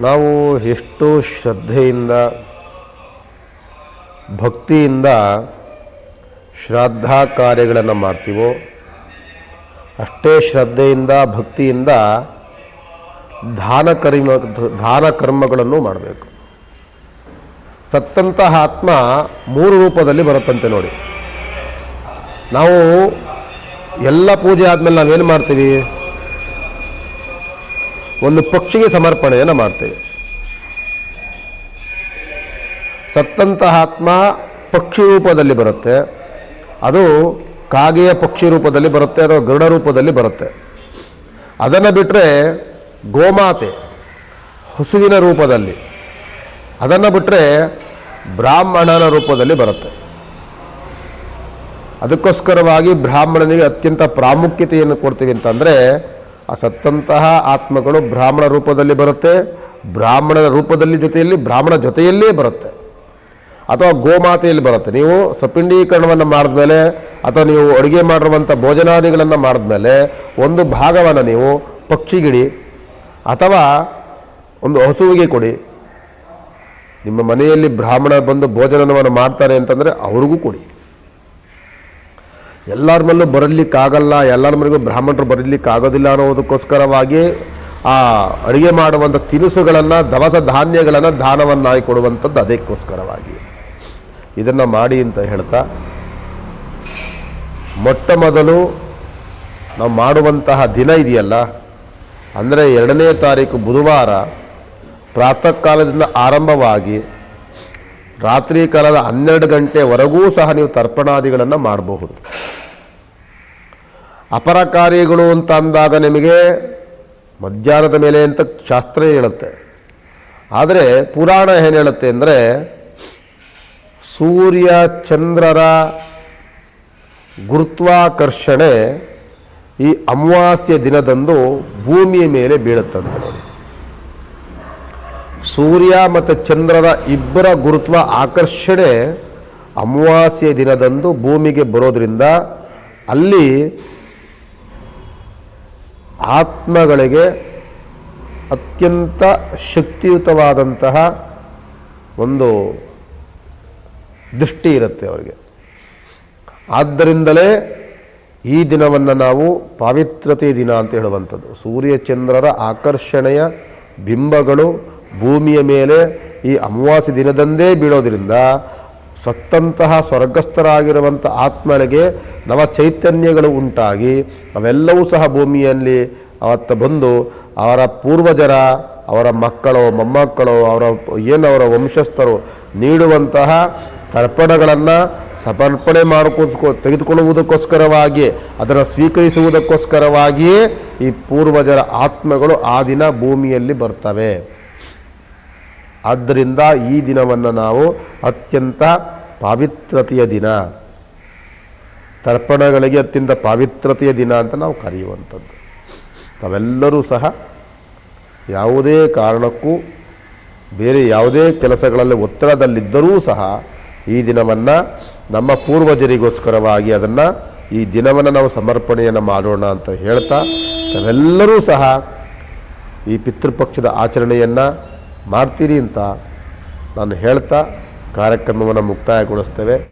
ನಾವು ಎಷ್ಟು ಶ್ರದ್ಧೆಯಿಂದ, ಭಕ್ತಿಯಿಂದ ಶ್ರಾದ್ದ ಕಾರ್ಯಗಳನ್ನು ಮಾಡ್ತೀವೋ, ಅಷ್ಟೇ ಶ್ರದ್ಧೆಯಿಂದ, ಭಕ್ತಿಯಿಂದ ದಾನ ಕರ್ಮ, ದಾನ ಕರ್ಮಗಳನ್ನು ಮಾಡಬೇಕು. ಸತ್ತಂತಹ ಆತ್ಮ ಮೂರು ರೂಪದಲ್ಲಿ ಬರುತ್ತಂತೆ ನೋಡಿ. ನಾವು ಎಲ್ಲ ಪೂಜೆ ಆದಮೇಲೆ ನಾವೇನು ಮಾಡ್ತೀವಿ? ಒಂದು ಪಕ್ಷಿಗೆ ಸಮರ್ಪಣೆಯನ್ನು ಮಾಡ್ತೇವೆ. ಸತ್ತಂತಹ ಆತ್ಮ ಪಕ್ಷಿ ರೂಪದಲ್ಲಿ ಬರುತ್ತೆ. ಅದು ಕಾಗೆಯ ಪಕ್ಷಿ ರೂಪದಲ್ಲಿ ಬರುತ್ತೆ ಅಥವಾ ಗರುಡ ರೂಪದಲ್ಲಿ ಬರುತ್ತೆ. ಅದನ್ನು ಬಿಟ್ಟರೆ ಗೋಮಾತೆ ಹಸುವಿನ ರೂಪದಲ್ಲಿ, ಅದನ್ನು ಬಿಟ್ಟರೆ ಬ್ರಾಹ್ಮಣನ ರೂಪದಲ್ಲಿ ಬರುತ್ತೆ. ಅದಕ್ಕೋಸ್ಕರವಾಗಿ ಬ್ರಾಹ್ಮಣನಿಗೆ ಅತ್ಯಂತ ಪ್ರಾಮುಖ್ಯತೆಯನ್ನು ಕೊಡ್ತೀವಿ ಅಂತಂದರೆ ಆ ಸತ್ತಂತಹ ಆತ್ಮಗಳು ಬ್ರಾಹ್ಮಣ ರೂಪದಲ್ಲಿ ಬರುತ್ತೆ ಬ್ರಾಹ್ಮಣನ ರೂಪದಲ್ಲಿ ಜೊತೆಯಲ್ಲಿ, ಬ್ರಾಹ್ಮಣ ಜೊತೆಯಲ್ಲೇ ಬರುತ್ತೆ. ಅಥವಾ ಗೋಮಾತೆಯಲ್ಲಿ ಬರುತ್ತೆ. ನೀವು ಸಪಿಂಡೀಕರಣವನ್ನು ಮಾಡಿದ್ಮೇಲೆ ಅಥವಾ ನೀವು ಅಡುಗೆ ಮಾಡಿರುವಂಥ ಭೋಜನಾದಿಗಳನ್ನು ಮಾಡಿದ್ಮೇಲೆ ಒಂದು ಭಾಗವನ್ನು ನೀವು ಪಕ್ಷಿಗಿಡಿ ಅಥವಾ ಒಂದು ಹಸುವಿಗೆ ಕೊಡಿ. ನಿಮ್ಮ ಮನೆಯಲ್ಲಿ ಬ್ರಾಹ್ಮಣ ಬಂದು ಭೋಜನವನ್ನು ಮಾಡ್ತಾರೆ ಅಂತಂದರೆ ಅವ್ರಿಗೂ ಕೊಡಿ. ಎಲ್ಲರ ಮೇಲೂ ಬರಲಿಕ್ಕಾಗಲ್ಲ ಎಲ್ಲರ ಮನೆಗೂ ಬ್ರಾಹ್ಮಣರು ಬರಲಿಕ್ಕಾಗೋದಿಲ್ಲ ಅನ್ನೋದಕ್ಕೋಸ್ಕರವಾಗಿ ಆ ಅಡುಗೆ ಮಾಡುವಂಥ ತಿನಿಸುಗಳನ್ನು, ದವಸ ಧಾನ್ಯಗಳನ್ನು ದಾನವನ್ನಾಗಿ ಕೊಡುವಂಥದ್ದು ಅದಕ್ಕೋಸ್ಕರವಾಗಿ. ಇದನ್ನು ಮಾಡಿ ಅಂತ ಹೇಳ್ತಾ, ಮೊಟ್ಟ ಮೊದಲು ನಾವು ಮಾಡುವಂತಹ ದಿನ ಇದೆಯಲ್ಲ, ಅಂದರೆ ಎರಡನೇ ತಾರೀಕು ಬುಧವಾರ ಪ್ರಾತಃ ಕಾಲದಿಂದ ಆರಂಭವಾಗಿ ರಾತ್ರಿ ಕಾಲದ ಹನ್ನೆರಡು ಗಂಟೆವರೆಗೂ ಸಹ ನೀವು ತರ್ಪಣಾದಿಗಳನ್ನು ಮಾಡಬಹುದು. ಅಪರ ಕಾರ್ಯಗಳು ಅಂತ ಅಂದಾಗ ನಿಮಗೆ ಮಧ್ಯಾಹ್ನದ ಮೇಲೆ ಅಂತ ಶಾಸ್ತ್ರ ಹೇಳುತ್ತೆ. ಆದರೆ ಪುರಾಣ ಏನು ಹೇಳುತ್ತೆ ಅಂದರೆ ಸೂರ್ಯ ಚಂದ್ರರ ಗುರುತ್ವಾಕರ್ಷಣೆ ಈ ಅಮಾವಾಸ್ಯ ದಿನದಂದು ಭೂಮಿಯ ಮೇಲೆ ಬೀಳುತ್ತಂತೆ ಸೂರ್ಯ ಮತ್ತು ಚಂದ್ರರ ಇಬ್ಬರ ಗುರುತ್ವ ಆಕರ್ಷಣೆ ಅಮಾವಾಸ್ಯ ದಿನದಂದು ಭೂಮಿಗೆ ಬರೋದ್ರಿಂದ ಅಲ್ಲಿ ಆತ್ಮಗಳಿಗೆ ಅತ್ಯಂತ ಶಕ್ತಿಯುತವಾದಂತಹ ಒಂದು ದೃಷ್ಟಿ ಇರುತ್ತೆ ಅವರಿಗೆ. ಆದ್ದರಿಂದಲೇ ಈ ದಿನವನ್ನು ನಾವು ಪಾವಿತ್ರತೆ ದಿನ ಅಂತ ಹೇಳುವಂಥದ್ದು. ಸೂರ್ಯ, ಚಂದ್ರರ ಆಕರ್ಷಣೆಯ ಬಿಂಬಗಳು ಭೂಮಿಯ ಮೇಲೆ ಈ ಅಮಾವಾಸ್ಯ ದಿನದಂದೇ ಬೀಳೋದ್ರಿಂದ ಸತ್ತಂತಹ ಸ್ವರ್ಗಸ್ಥರಾಗಿರುವಂಥ ಆತ್ಮಗಳಿಗೆ ನವ ಚೈತನ್ಯಗಳು ಉಂಟಾಗಿ ಅವೆಲ್ಲವೂ ಸಹ ಭೂಮಿಯಲ್ಲಿ ಅವತ್ತ ಬಂದು ಅವರ ಪೂರ್ವಜರ, ಅವರ ಮಕ್ಕಳು, ಮೊಮ್ಮಕ್ಕಳು, ಅವರ ಏನು ಅವರ ವಂಶಸ್ಥರು ನೀಡುವಂತಹ ತರ್ಪಣಗಳನ್ನು ಸಮರ್ಪಣೆ ಮಾಡಿಕೊಂಡು ತೆಗೆದುಕೊಳ್ಳುವುದಕ್ಕೋಸ್ಕರವಾಗಿ, ಅದನ್ನು ಸ್ವೀಕರಿಸುವುದಕ್ಕೋಸ್ಕರವಾಗಿಯೇ ಈ ಪೂರ್ವಜರ ಆತ್ಮಗಳು ಆ ದಿನ ಭೂಮಿಯಲ್ಲಿ ಬರ್ತವೆ. ಆದ್ದರಿಂದ ಈ ದಿನವನ್ನು ನಾವು ಅತ್ಯಂತ ಪಾವಿತ್ರತೆಯ ದಿನ. ತರ್ಪಣಗಳಿಗೆ ಅತ್ಯಂತ ಪಾವಿತ್ರತೆಯ ದಿನ ಅಂತ ನಾವು ಕರೆಯುವಂಥದ್ದು. ತಾವೆಲ್ಲರೂ ಸಹ ಯಾವುದೇ ಕಾರಣಕ್ಕೂ ಬೇರೆ ಯಾವುದೇ ಕೆಲಸಗಳಲ್ಲಿ ಒತ್ತಡದಲ್ಲಿದ್ದರೂ ಸಹ ಈ ದಿನವನ್ನು ನಮ್ಮ ಪೂರ್ವಜರಿಗೋಸ್ಕರವಾಗಿ ಅದನ್ನು ಈ ದಿನವನ್ನು ನಾವು ಸಮರ್ಪಣೆಯನ್ನು ಮಾಡೋಣ ಅಂತ ಹೇಳ್ತಾ ತಾವೆಲ್ಲರೂ ಸಹ ಈ ಪಿತೃಪಕ್ಷದ ಆಚರಣೆಯನ್ನು ಮಾಡ್ತೀರಿ ಅಂತ ನಾನು ಹೇಳ್ತಾ ಕಾರ್ಯಕ್ರಮವನ್ನು ಮುಕ್ತಾಯಗೊಳಿಸ್ತೇವೆ.